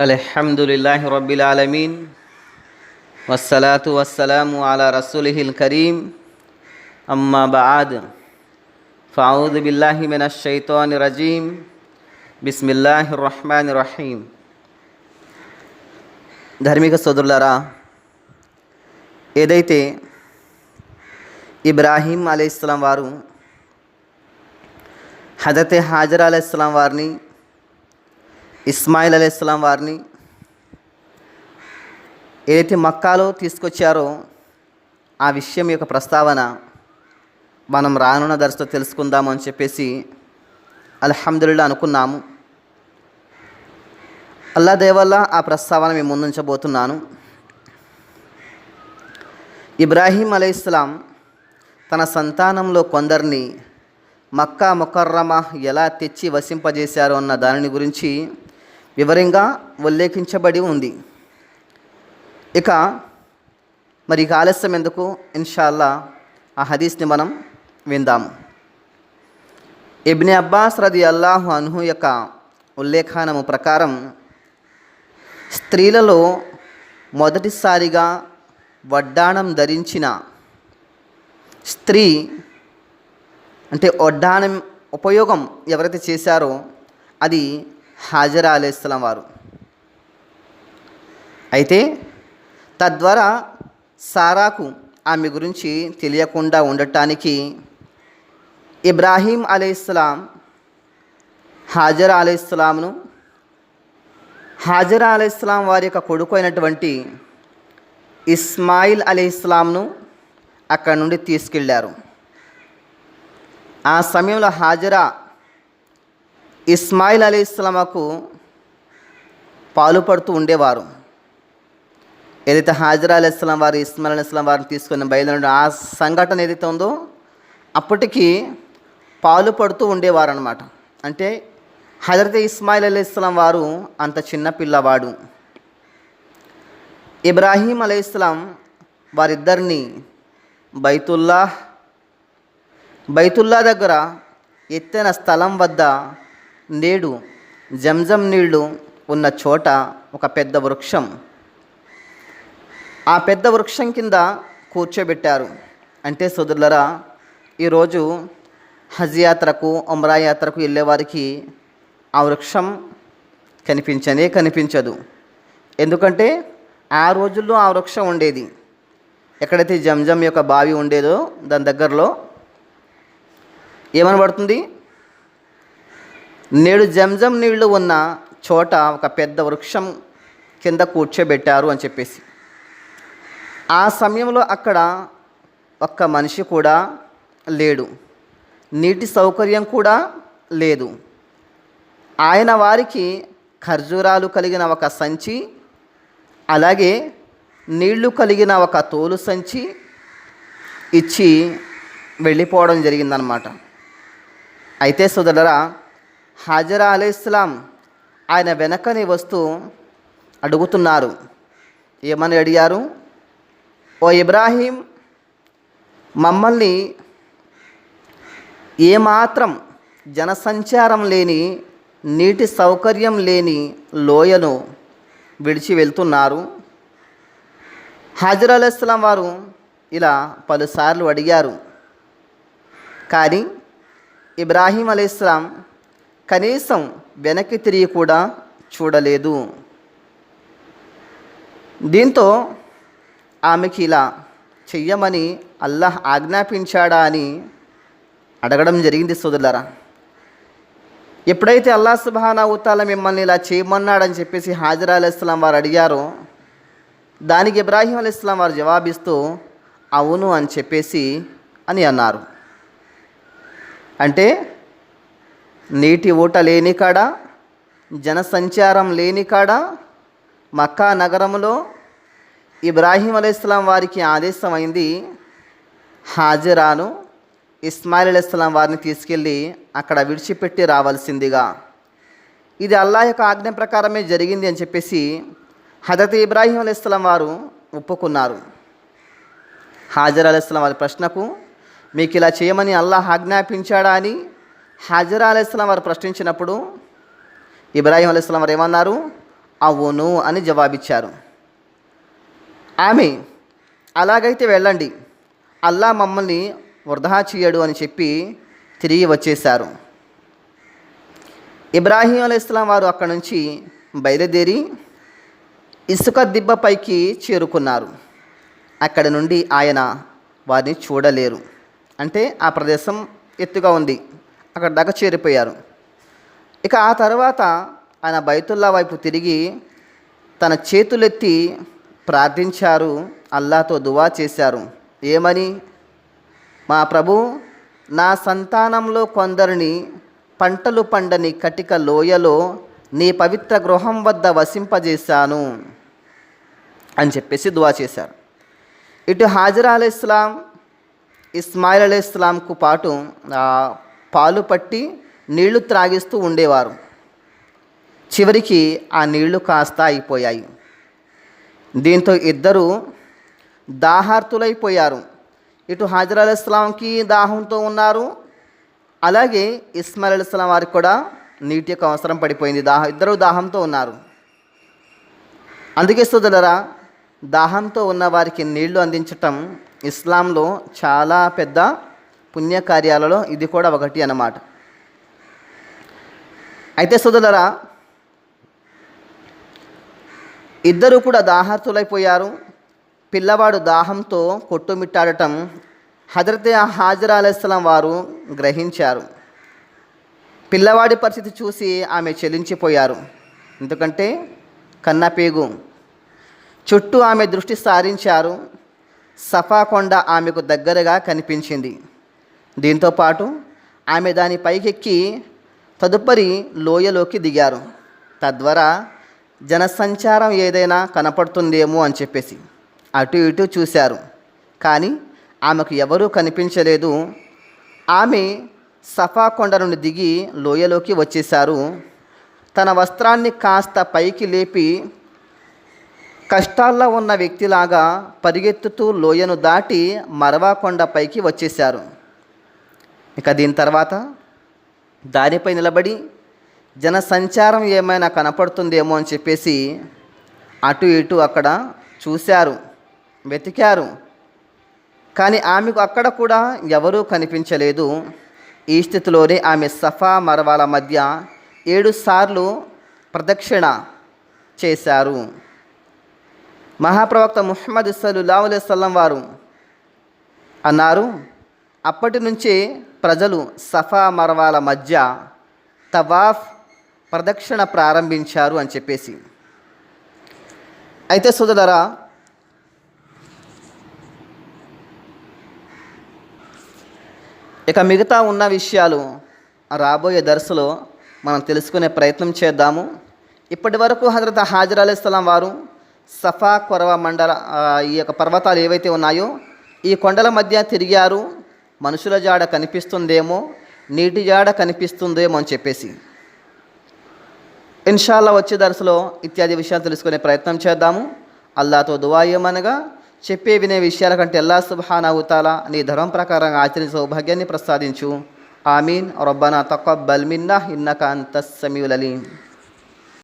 আলহামদুলিল্লাহ রবিল আলমিন ওসালাত ওয়াসালাম আলা রসুলহিল করিম আম্মা বাদ ফাউদ বিল্লাহি মিনাশ শৈতান রাজিম বিসমিল্লাহ রহমান রহিম ధార్మిక సోదరులారా ఏదైతే ఇబ్రాహీం అలీ ఇస్లాం వారు హజరత్ హాజర్ అలీ ఇస్లాం వారిని ఇస్మాయిల్ అలైహిస్సలాం వారిని ఏదైతే మక్కాలో తీసుకొచ్చారో ఆ విషయం యొక్క ప్రస్తావన మనం రానున్న దర్శతో తెలుసుకుందాము అని చెప్పేసి అల్హమ్దుల్లా అనుకున్నాము. అల్లా దేవల్ల ఆ ప్రస్తావన మేము ముందుంచబోతున్నాను. ఇబ్రాహీం అలైహిస్సలాం తన సంతానంలో కొందరిని మక్కా ముకర్రమ ఎలా తెచ్చి వసింపజేశారు అన్న దానిని గురించి వివరంగా ఉల్లేఖించబడి ఉంది. ఇక మరి ఆలస్యం ఎందుకు? ఇన్షాల్లా ఆ హదీస్ని మనం విందాము. ఇబ్ని అబ్బాస్ రది అల్లాహు అన్హు యొక్క ఉల్లేఖనము ప్రకారం స్త్రీలలో మొదటిసారిగా వడ్డాణం ధరించిన స్త్రీ అంటే వడ్డాణం ఉపయోగం ఎవరైతే చేశారో అది హాజరా అలైస్లాం వారు. అయితే తద్వారా సారాకు ఆమె గురించి తెలియకుండా ఉండటానికి ఇబ్రాహీం అలైహిస్సలాం హాజరా అలైహిస్సలాంను హాజరా అలైహిస్సలాం వారి యొక్క కొడుకు అయినటువంటి ఇస్మాయిల్ అలీస్లాంను అక్కడ నుండి తీసుకెళ్ళారు ఆ సమయంలో హాజరా ఇస్మాయిల్ అలీ ఇస్లామాకు పాలుపడుతూ ఉండేవారు. ఏదైతే హాజరా అలీస్లాం వారు ఇస్మాయిల్ అలీ ఇస్లాం వారిని తీసుకొని బయలుదేరి ఆ సంఘటన ఏదైతే ఉందో అప్పటికి పాలు పడుతూ ఉండేవారు అనమాట అంటే హజరత్ ఇస్మాయిల్ అలీ ఇస్లాం వారు అంత చిన్న పిల్లవాడు. ఇబ్రాహీం అలీ ఇస్లాం వారిద్దరిని బైతుల్లా బైతుల్లా దగ్గర ఎత్తైన స్థలం వద్ద నేడు జంజం నీళ్ళు ఉన్న చోట ఒక పెద్ద వృక్షం. ఆ పెద్ద వృక్షం కింద కూర్చోబెట్టారు. అంటే సోదరులరా ఈరోజు హజ్ యాత్రకు ఉమ్రా యాత్రకు వెళ్ళేవారికి ఆ వృక్షం కనిపించనే కనిపించదు. ఎందుకంటే ఆ రోజుల్లో ఆ వృక్షం ఉండేది. ఎక్కడైతే జంజం యొక్క బావి ఉండేదో దాని దగ్గరలో ఏమనబడుతుంది? నేడు జంజం నీళ్ళు ఉన్న చోట ఒక పెద్ద వృక్షం కింద కూర్చోబెట్టారు అని చెప్పేసి. ఆ సమయంలో అక్కడ ఒక్క మనిషి కూడా లేడు. నీటి సౌకర్యం కూడా లేదు. ఆయన వారికి ఖర్జూరాలు కలిగిన ఒక సంచి అలాగే నీళ్ళు కలిగిన ఒక తోలు సంచి ఇచ్చి వెళ్ళిపోవడం జరిగిందనమాట అయితే సోదరులరా హాజరా అలైస్లాం ఆయన వెనకని వస్తూ అడుగుతున్నారు. ఏమని అడిగారు? ఓ ఇబ్రాహీం మమ్మల్ని ఏమాత్రం జనసంచారం లేని నీటి సౌకర్యం లేని లోయను విడిచి వెళ్తున్నారు? హాజర్ అలైస్లాం వారు ఇలా పలుసార్లు అడిగారు. కానీ ఇబ్రాహీం అలీస్లాం కనీసం వెనక్కి తిరిగి కూడా చూడలేదు. దీంతో ఆమెకి ఇలా చెయ్యమని అల్లాహ్ ఆజ్ఞాపించాడా అని అడగడం జరిగింది సోదరులరా. ఎప్పుడైతే అల్లా సుబానా ఉత్తాల మిమ్మల్ని ఇలా చేయమన్నాడని చెప్పేసి హాజరా అలైస్లాం వారు అడిగారో దానికి ఇబ్రాహీం అలైస్లాం వారు జవాబిస్తూ అవును అని చెప్పేసి అని అన్నారు. అంటే నీటి ఊట లేని కాడ జనసంచారం లేని కాడ మక్కా నగరంలో ఇబ్రాహీం అలైస్లాం వారికి ఆదేశం అయింది హాజరాను ఇస్మాయిల్ అలైస్లాం వారిని తీసుకెళ్ళి అక్కడ విడిచిపెట్టి రావాల్సిందిగా. ఇది అల్లాహ్ యొక్క ఆజ్ఞ ప్రకారమే జరిగింది అని చెప్పేసి హజరత్ ఇబ్రాహీం అలైస్లాం వారు ఒప్పుకున్నారు. హాజర్ అలైస్లాం వారి ప్రశ్నకు మీకు ఇలా చేయమని అల్లాహ్ ఆజ్ఞాపించాడా? అని హాజర్ అలైస్లాం వారు ప్రశ్నించినప్పుడు ఇబ్రాహీం అలైస్లాం వారు ఏమన్నారు? అవును అని జవాబిచ్చారు. ఆమె అలాగైతే వెళ్ళండి. అల్లా మమ్మల్ని వృధా చేయడు అని చెప్పి తిరిగి వచ్చేశారు. ఇబ్రాహీం అలైస్లాం వారు అక్కడి నుంచి బయలుదేరి ఇసుక దిబ్బపైకి చేరుకున్నారు. అక్కడి నుండి ఆయన వారిని చూడలేరు. అంటే ఆ ప్రదేశం ఎత్తుగా ఉంది. అక్కడ దాకా చేరిపోయారు. ఇక ఆ తర్వాత ఆయన బైతుల్లా వైపు తిరిగి తన చేతులెత్తి ప్రార్థించారు అల్లాతో దువా చేశారు. ఏమని? మా ప్రభు నా సంతానంలో కొందరిని పంటలు పండని కటిక లోయలో నీ పవిత్ర గృహం వద్ద వసింపజేశాను అని చెప్పేసి దువా చేశారు. ఇటు హాజరా అలీ ఇస్లాం ఇస్మాయిల్ అలీ ఇస్లాంకు పాటు పాలు పట్టి నీళ్ళు త్రాగిస్తూ ఉండేవారు. చివరికి ఆ నీళ్ళు కాస్త అయిపోయాయి. దీంతో ఇద్దరు దాహార్తులైపోయారు. ఇటు హాజర్ అలీ ఇస్లాంకి దాహంతో ఉన్నారు. అలాగే ఇస్మాయిల్ అలీ వారికి కూడా నీటి యొక్క అవసరం పడిపోయింది. దాహ ఇద్దరు దాహంతో ఉన్నారు. అందుకే సోదరులరా దాహంతో ఉన్న వారికి నీళ్ళు అందించటం ఇస్లాంలో చాలా పెద్ద పుణ్యకార్యాలలో ఇది కూడా ఒకటి అన్నమాట. అయితే సోదరులరా ఇద్దరు కూడా దాహార్తులైపోయారు పిల్లవాడు దాహంతో కొట్టుమిట్టాడటం హజరతే హాజరా అలైస్లాం వారు గ్రహించారు. పిల్లవాడి పరిస్థితి చూసి ఆమె చెలించిపోయారు. ఎందుకంటే కన్నపేగు చుట్టూ ఆమె దృష్టి సారించారు. సఫా కొండ ఆమెకు దగ్గరగా కనిపించింది. దీంతోపాటు ఆమె దాని పైకెక్కి తదుపరి లోయలోకి దిగారు. తద్వారా జనసంచారం ఏదైనా కనపడుతుందేమో అని చెప్పేసి అటు ఇటు చూశారు. కానీ ఆమెకు ఎవరూ కనిపించలేదు. ఆమె సఫా కొండ నుండి దిగి లోయలోకి వచ్చేశారు. తన వస్త్రాన్ని కాస్త పైకి లేపి కష్టాల్లో ఉన్న వ్యక్తిలాగా పరిగెత్తుతూ లోయను దాటి మరవా కొండ పైకి వచ్చేశారు. ఇక దీని తర్వాత దారిపై నిలబడి జనసంచారం ఏమైనా కనపడుతుందేమో అని చెప్పేసి అటు ఇటు అక్కడ చూశారు వెతికారు. కానీ ఆమెకు అక్కడ కూడా ఎవరూ కనిపించలేదు. ఈ స్థితిలోనే ఆమె సఫా మరవాల మధ్య ఏడు సార్లు ప్రదక్షిణ చేశారు. మహాప్రవక్త ముహమ్మద్ సల్లుల్లా అలైవల్లం వారు అన్నారు అప్పటి నుంచే ప్రజలు సఫా మరవాల మధ్య తవాఫ్ ప్రదక్షిణ ప్రారంభించారు అని చెప్పేసి. అయితే సోదరా ఇక మిగతా ఉన్న విషయాలు రాబోయే దర్శలో మనం తెలుసుకునే ప్రయత్నం చేద్దాము. ఇప్పటి వరకు హజరత్ హాజర్ వారు సఫా కొరవ మండల ఈ యొక్క పర్వతాలు ఏవైతే ఉన్నాయో ఈ కొండల మధ్య తిరిగారు. మనుషుల జాడ కనిపిస్తుందేమో నీటి జాడ కనిపిస్తుందేమో అని చెప్పేసి. ఇన్షాల్లా వచ్చే దరసలో ఇత్యాది విషయాలు తెలుసుకునే ప్రయత్నం చేద్దాము. అల్లాతో దువా ఏమనగా చెప్పే వినే విషయాల కంటే అల్లా సుబ్హానాహుతాల నీ ధర్మం ప్రకారం ఆచరించే సౌభాగ్యాన్ని ప్రసాదించు. ఆమీన్. రొబ్బనా తక్కువ బల్మిన్నా ఇన్నక అంత సమీవులలీం